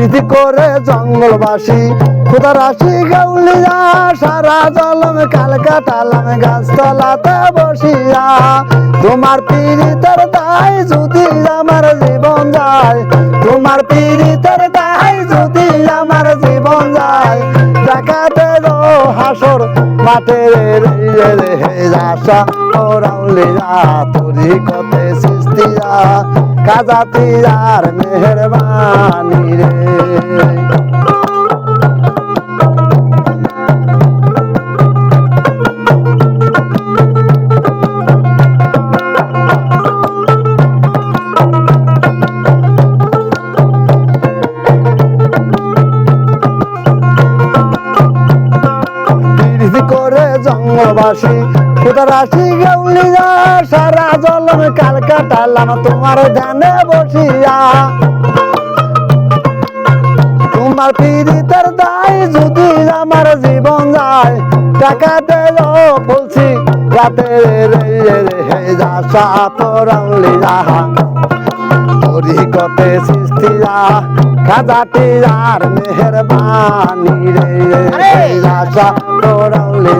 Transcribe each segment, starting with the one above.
প্রীতি করে জঙ্গলবাসী। খুদা রাশি গাউলিয়া সারা জলম কাল কাটালাম গাছতলাতে বসিয়া। তোমার পীড়িতের দায় যদি আমার জীবন যায়, তোমার পীড়িতের তাই যদি আমার জীবন যায়। গো হাসর মাঠে রে রে রে আশা ওরাউলিয়া তোরি কতে সৃষ্টিয়া কাজাতি আর মেহরবানি রে। করে জঙ্গলবাসী কোথা রাশি গৌলিয়া সারা জলম কাল কাটালাম তোমার ধ্যানে বসিয়া। তোমার পীড়িতের দায় যদি আমার জীবন যায় টাকা দেল বলছি রাতে যাহা তোরি কতে সৃষ্টিয়া খাজাটি আর মেহরবানি রে আরে! যাশা তোরাউলি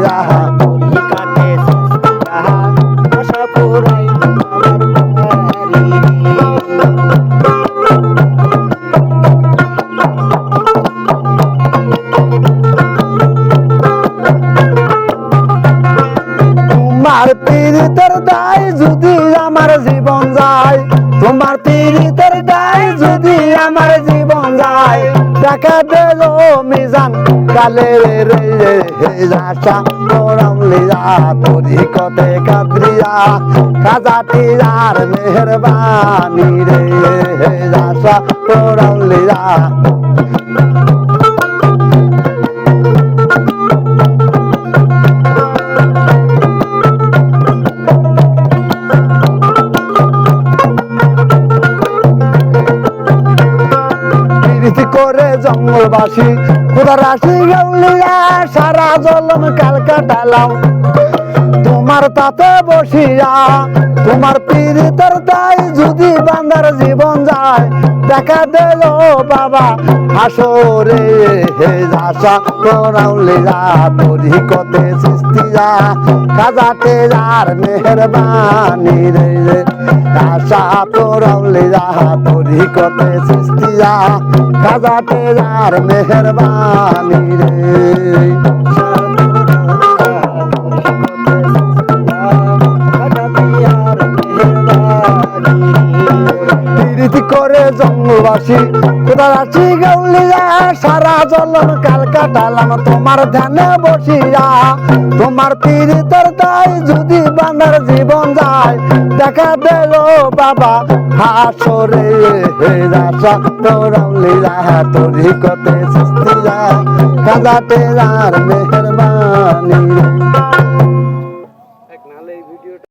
তোমার পীড়িতের দায় যদি আমার জীবন যায়, তোমার পীড়িতের দায় যদি আমার জীবন যায় টাকা দেল মিজান কালে রে তোরি কতে কাদরিয়া মেহরবানি রে আশা তোরাম লিয়া প্রীতি করে জঙ্গলবাসী। খোদা রাশি গৌলিয়া, সারা জলম কাল কাটালাম তোমার তাতে বসিয়া, তোমার পীড়িতের দায় যদি বান্দার জীবন যায়, দেখা দিল বাবা আসরে হে আশা তোরাউলি যা তোরি কতে সৃষ্টি যা কাজাতে যার মেহরবানি রে আশা তোরাউলি যা তোরি কতে সৃষ্টি যা যার মেহরবানি রে প্রীতি করে জঙ্গলবাসী কোথা আছি গৌলিয়া সারা জলম কাল কাটালাম তোমার ধ্যানে বসিয়া। তোমার পীড়িতের তাই যদি বান্দার জীবন যায়, দেখা দিল বাবা, হাসরে রাসা তোরাউলিয়া তোরি কতে সৃষ্টিয়া কাজাতে আর মেহরবানি।